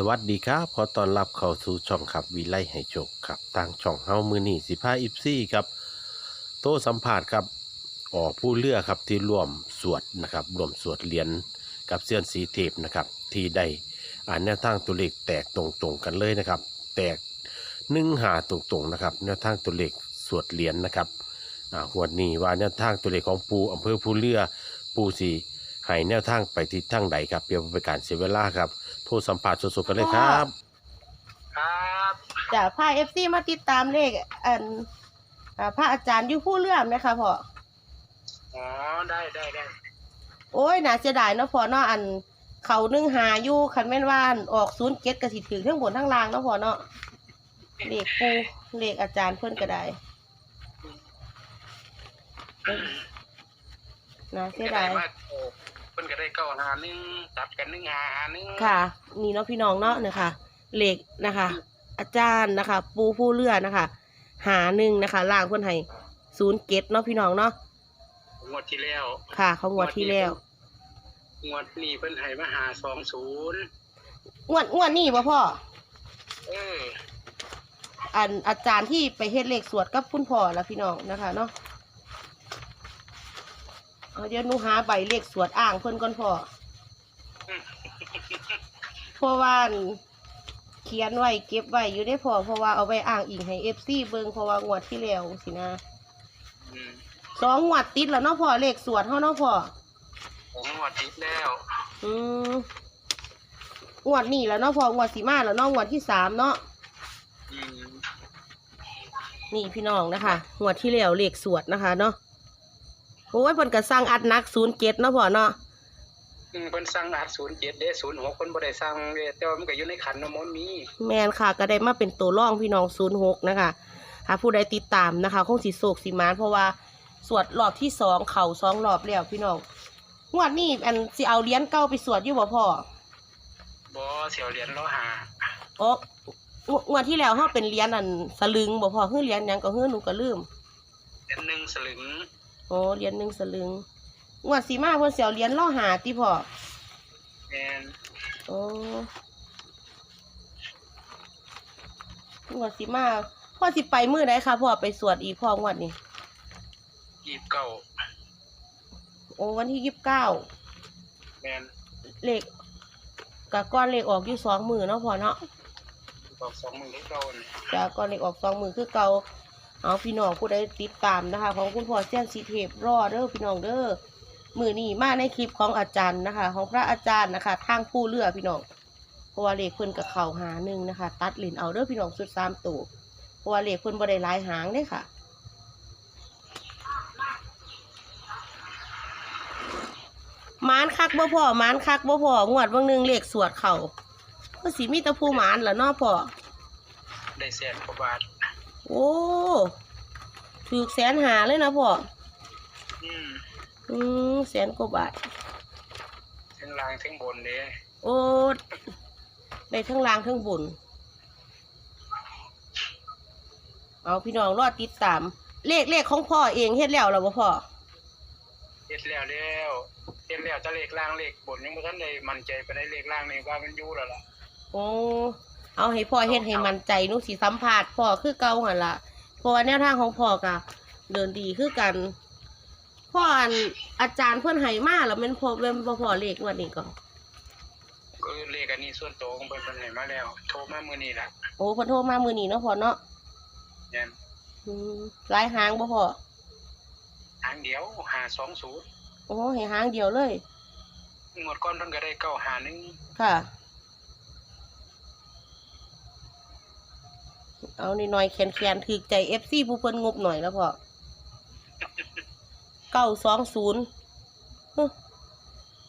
สวัสดีครับขอต้อนรับเข้าสู่ช่องขับวิไลให้โชคครับทางช่องเฮามือนี่สิพาอิฟซี่ครับ โตสัมภาษณ์ครับออผู้เลือกครับที่ร่วมสวดนะครับร่วมสวดเหรียญกับเสี้ยนสีเทพนะครับที่ได้อ่านแนวทางตัวเลขแตกตรงๆกันเลยนะครับ แตกหนึ่งหาตรงๆนะครับแนวทางตัวเลขสวดเหรียญนะครับอ่าหวดนี้ว่าแนวทางตัวเลขของปูอำเภอผู้เลือปูสี ให้แนวทางไปที่ทางใดครับเพื่อบ่เป็นการเสียเวลาครับโทรสัมผัสสดๆกันเลยครับ ครับจะพาเอฟซีมาติดตามเลขอันอ่าพระอาจารย์อยู่ผู้เลื่อมนะคะพ่ออ๋อได้ได้ได้โอ้ยน่าเสียดายเนาะพ่อเนาะอัน เขานึ่งหาอยู่คันแม่นว่าอันออกศูนย์เก็ดกระสิถือทั้งบนทั้งล่างเนาะพ่อเนาะเลขปูเลขอาจารย์เพิ่นก็ได้เอ้ยน่าเสียดายก็ว่าโอ้เพิ่นก็ได้เก้าหาหนึ่งตัดกันหนึ่งหาหาหนึ่งค่ะ นี่เนาะพี่น้องเนาะนะคะเลขนะคะ อาจารย์นะคะ ปูผู้เลื่อนะคะ หาหนึ่งนะคะล่างเพิ่นให้ศูนย์เก็ดเนาะพี่น้องเนาะงวดที่แล้ว ค่ะเขางวดที่แล้วงวดนี้เพิ่นให้มาหาสองศูนย์งวดงวดนี่ป่ะพ่อเอออันอาจารย์ที่ไปเฮ็ดเลขสวดกับคุณพ่อแล้วพี่น้องนะคะเนาะ เอาเดี๋ยวหนูหาใบเลขสวดอ่างเพิ่นก่อนพ่อเพราะว่าอันเขียนไว้เก็บไว้อยู่ได้พอเพราะว่าเอาไว้อ่างอิงให้เอฟซีเบิ่งเพราะว่างวดที่แล้วสินะอืมสองงวดติดแล้วเนาะพ่อเลขสวดเฮาเนาะพ่อของงวดติดแล้ว อืมงวดนี้แล้วเนาะพ่องวดสีมาแล้วเนาะงวดที่สามเนาะอืมนี่พี่น้องนะคะงวดที่แล้วเลขสวดนะคะ เนาะ โอ้ยเพิ่นก็สร้างอัดหนักศูนย์เจ็ดเนาะพ่อเนาะอืมเพิ่นสั่งอัดศูนย์เจ็ดเด้ศูนย์หกเพิ่นบ่ได้สั่งเด้แต่ว่ามันก็อยู่ในขันน้ำมนต์มีแมนค่ะ ก็ได้มาเป็นตัวร่องพี่น้องศูนย์หกนะคะหากผู้ใดติดตามนะคะคงสิโศกสิมานเพราะว่าสวดรอบที่สองเข่าสองรอบแล้วพี่น้องงวดนี้อันสิเอาเหรียญเก้าไปสวดอยู่บ่พ่อบ่เสียวเหรียญล้อหาโอ้งวดที่แล้วเฮาเป็นเหรียญอันสลึงบ่พ่อคือเหรียญหยังก็คือหนูก็ลืม เหรียญหนึ่งสลึง โอ้เหรียญหนึ่งสลึงงวดสีมาเพิ่นสิเอาเหรียญล่อหาติพ่อแม่นโอ้งวดสีมาพ่อสิไปมื้อใดคะพ่อไปสวดอีกพ่องวดนี้ยี่สิบเก้าโอ้วันที่ยี่สิบเก้าแม่นเลขกับก้อนเลขออกอยู่สองมือเนาะพ่อเนาะบอกสองหมื่นที่เก้าเนี่ยจะก้อนเลขออกสองมือคือเก่า เอาพี่น้องผู้ใดติดตามนะคะ ของคุณพ่อเสี้ยนสีเทพรอเด้อพี่น้องเด้อมือนี้มาในคลิปของอาจารย์นะคะ ของพระอาจารย์นะคะ ทางผู้เลือพี่น้องเพราะว่าเลขเพิ่นกับเข่าหาหนึ่งนะคะ ตัดเลนเอาเด้อพี่น้องสุดสามตัวเพราะว่าเลขเพิ่นบ่ได้หลายหางเด้ค่ะมานคักบ่พอมานคักบ่พองวดบางหนึ่งเลขสวดเข่าก็สิมีตะผู้หมานล่ะเนาะพ่อได้แสนกว่าบาท โอ้ถูกแสนหาเลยนะพ่อ อืมอืมแสนกว่าบาท ทั้งล่างทั้งบนเด้โอ้ได้ทั้งล่างทั้งบุญเอาพี่น้องรอดติดตาม เลขเลขของพ่อเองเฮ็ดแล้วเหรอบ่พ่อ เฮ็ดแล้วแล้วเฮ็ดแล้วจะเลขล่างเลขบนยังบ่ทันได้มั่นใจไปได้เลขล่างนี่ว่ามันอยู่แล้วล่ะโอ้ เอาให้พ่อเฮ็ดให้มันใจหนุสิสัมภาษณ์พ่อคือเก่าหั่นล่ะเพราะว่าแนวทางของพ่อก็เดินดีคือกันพ่ออันอาจารย์เพิ่นให้มาแล้วแมันพอเป็นบ่พ่อเลขงวันนี้ก็ก็เลขอันนี้ส่วนตัวของเพิ่นเพิ่นให้มาแล้ว โทรมามื้อนี้ล่ะโอ้เพิ่นโทรมามื้อนี้เนาะพ่อเนาะแม่นอืมหลายหางบ่พ่อทางเดียว520โอ้ให้หางเดียวเลย งวดก่อนเพิ่นก็ได้เก้าหาหนึงค่ะ เอาหน่อยๆแขนๆถือใจ FC ผู้เพิ่นงบหน่อยแล้วพ่อเก้าสองศูนย์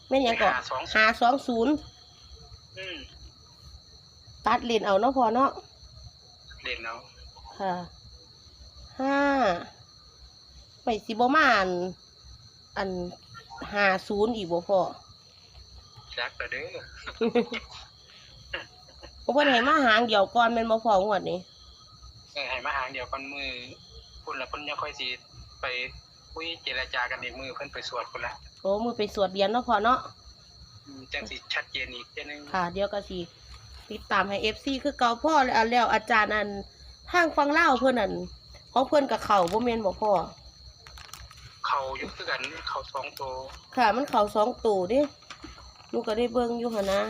แม่นหยังก่อน520หาสองศูนย์อืมตัดเลนเอาเนาะพ่อเนาะเล่นเอาค่ะห้าไปสิบ่มาอันอันหาศูนย์อีกบ่พ่อจักแล้วเด้อเพราะเพิ่นให้มาหางเดียวก่อนแม่นบ่พ่องวดนี้เออให้มาหางเดียวกันมือพุ่นละเพิ่นยังค่อยสิไปคุยเจรจากันอีกมือเพิ่นไปสวดพุ่นละโอ้มือไปสวดเรียนเนาะพ่อเนาะอืมจังสิชัดเจนอีกเทื่อนึงค่ะ เดี๋ยวก็สิติดตามให้เอฟซีคือเก่าพ่อแล้วแล้วอาจารย์อันทางฟังเล่าวเพื่อนอันของเพื่อนกับเขาบ่แม่นบ่พ่อ เขาอยุคือกันเขาสองตัวค่ะ มันเขาสองตู่เดิหนูก็ได้เบิ่งอยู่หั่นนะ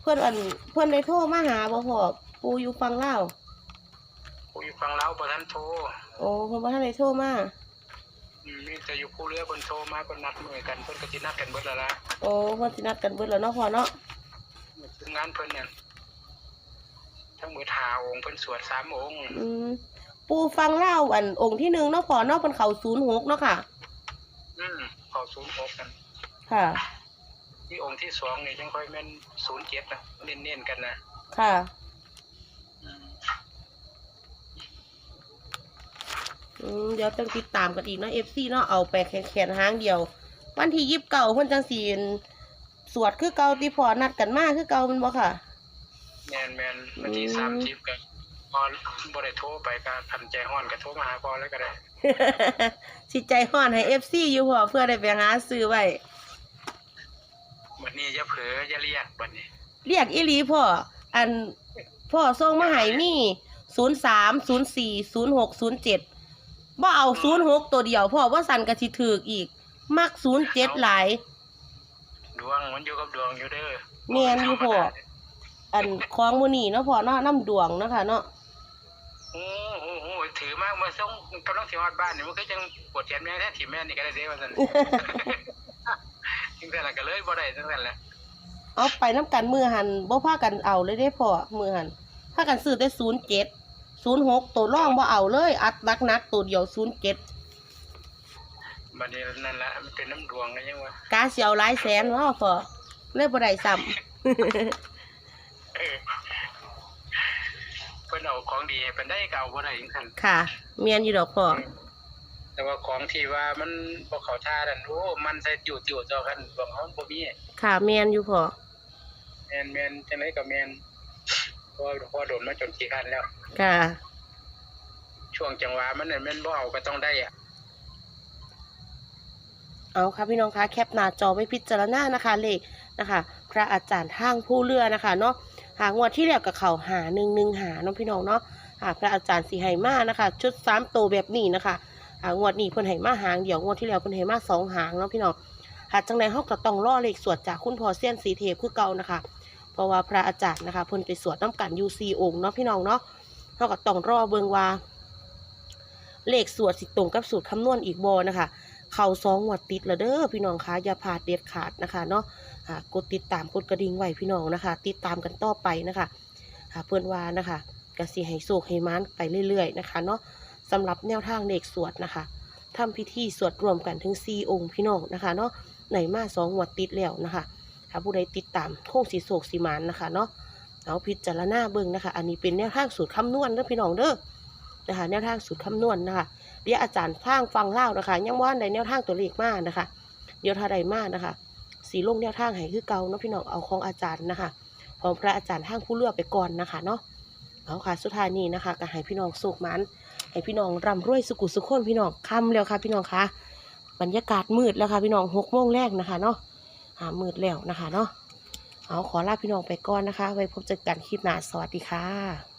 เพื่อนอันเพื่อนได้โทรมาหาบ่พ่อปูอยู่ฟังเล่าวผู้อยู่ ฟังเล้าประทันโทรโอ้เพิ่นบ่ทันได้โทรมาอืมมีแต่อยู่ผู้เรือคนโทรมาคนนัดมือกันเพิ่นก็สินัดกันเบิดแล้วล่ะโอ้เพิ่นสินัดกันเบิดแล้วเนาะพ่อเนาะถึงงานเพิ่นเนี่ยทั้งหมดหาองค์เพิ่นสวดสามองค์อืมปูฟังเล่าวอันองค์ที่หนึ่งเนาะพ่อเนาะเพิ่นเข้า06เนาะค่ะ อืมเขาศูนย์หกกันค่ะ ที่องค์ที่สองนี่ยังค่อยแม่นศูนย์เจ็ดนะเน้นๆกันนะค่ะ อืม อืม เดี๋ยวต้องติดตามกันอีกเนาะ FC เนาะเอาไปแขนๆหางเดียว วันที่ยิบเก่าเพิ่นจังสีสวดคือเก่าที่พอนัดกันมาคือเก่าแมันบ่ค่ะ แม่นแม่นวันที่อืมสามสิบกันพอบ่ได้โทรไปก็พันใจห้อนก็โทรมาหาพอแล้วก็ได้สิใจฮ้อนให้ FC อยู่พอเพื่อได้ไปหาซื้อไว้วันนี้อย่าเผลออย่าเรียกวันนี้ เรียกอีหลีพ่ออันพ่อส่งมาให้มี03 04 06 07 บ่เอา06ตัวเดียวพ่อว่าสั่นก็สิถูกอีก มัก07หลาย ดวงมันอยู่กับดวงอยู่เด้อแม่นอยู่พ่อ อันของมื้อนี้เนาะพ่อเนาะน้ำดวงเนาะค่ะเนาะโอ้โหโอ้โหถือมากมาส่งกำลังสิฮอดบ้านนี่มันก็จังปวดแขนแม่แท้ถิ่มแม่นี่ก็ได้เด้ว่าซั่น จังซั่นล่ะก็เลยบ่ได้จังซั่นแหละเอาไปน้ำกันมือหันบ่พากันเอาเลยได้พอมือหันพากันซื้อได้ศูนย์เจ็ด ศูนย์หกตัวร่องบ่เอาเลย อัดนักนักๆตัวเดียวศูนย์เจ็ดบัดนี้นั่นล่ะมันเป็นน้ำดวงก็ยังว่ากาเสียวหลายแสนว่าพอเลยบ่ได้ซ้เออเพิ่นเอาของดีให้เพิ่นได้ก็เอาบ่ได้จังซั่นำค่ะ เมียนอยู่ดอกพอแต่ว่าของที่ว่ามันบ่เข้าท่านั่นโอ้มันใส่จู่ๆเจ้ากันบางเฮาบ่มีค่ะเมียนอยู่พอแม่นแม่นจังไดก็แม่นเพราะพอโดนมาจนขี้คันแล้ว ค่ะ ช่วงจังหวะมันน่ะแม่นบ่เอาก็ต้องได้อะเอาค่ะพี่น้องคะแคปหน้าจอไว้พิจารณานะคะเลขนะคะ พระอาจารย์ทางผู้เรือนะคะเนาะหางวดที่แล้วกับเขาหาหนึ่งหนึ่งหาเนาะพี่น้องเนาะหาพระอาจารย์สีไหมานะคะ ชุดสามตัวแบบนี้นะคะหางวดนี้เพิ่นไหมาหางเดี๋ยวงวดที่แล้วเพิ่นไหมาสองหางเนาะพี่น้องหากจังใดเฮาก็ต้องรอเลขสวดจากคุณพ่อเซียนสีเทพคือเก่านะคะ เพราะว่าพระอาจารย์นะคะเพิ่นไปสวดน้ำกันยู่สี่องค์เนาะพี่น้องเนาะเฮาก็ต้องรอเบิงว่าเลขสวดสิตรงกับสูตรคำนวณอีกบ่นะคะ เข่าสองงวดติดล้วเด้อพี่น้องคะอย่าพลาดเด็ดขาดนะคะเนาะกดติดตามกดกระดิ่งไว้พี่น้องนะคะ ติดตามกันต่อไปนะคะเพื่อนว่านะคะกสิให้โศกให้มานไปเรื่อยๆนะคะเนาะสำหรับแนวทางเลขสวดนะคะทำพิธีสวดรวมกันถึง4องค์พี่น้องนะคะเนาะไหนมาสองงวดติดแล้วนะคะ ถ้าผู้ใดติดตามโค้งสีโศกสีมานนะคะเนาะเอาพิจารณาเบิ่งนะคะ อันนี้เป็นแนวทางสูตรคำนวณเด้อพี่น้องเด้อนะคะแนวทางสูตรคำนวณนะคะเดี๋ยวอาจารย์ฟังฟังเล่านะคะยังว่าในแนวทางตัวเลขมากนะคะ เดี๋ยวถ้าใดมากนะคะ สีลงแนวทางให้คือเก่าเนาะพี่น้องเอาของอาจารย์นะคะของพระอาจารย์ทางผู้เลือกไปก่อนนะคะเนาะเอาค่ะสุดท้ายนี้นะคะก็ให้พี่น้องสุขมันให้พี่น้องร่ำรวยสุขุสุขคนพี่น้องค่ำแล้วค่ะ พี่น้องคะบรรยากาศมืดแล้วค่ะพี่น้องหกโมงแรกนะคะเนาะ หามืดแล้วนะคะเนาะเอาขอลาพี่น้องไปก่อนนะคะ ไว้พบเจอกันคลิปหน้าสวัสดีค่ะ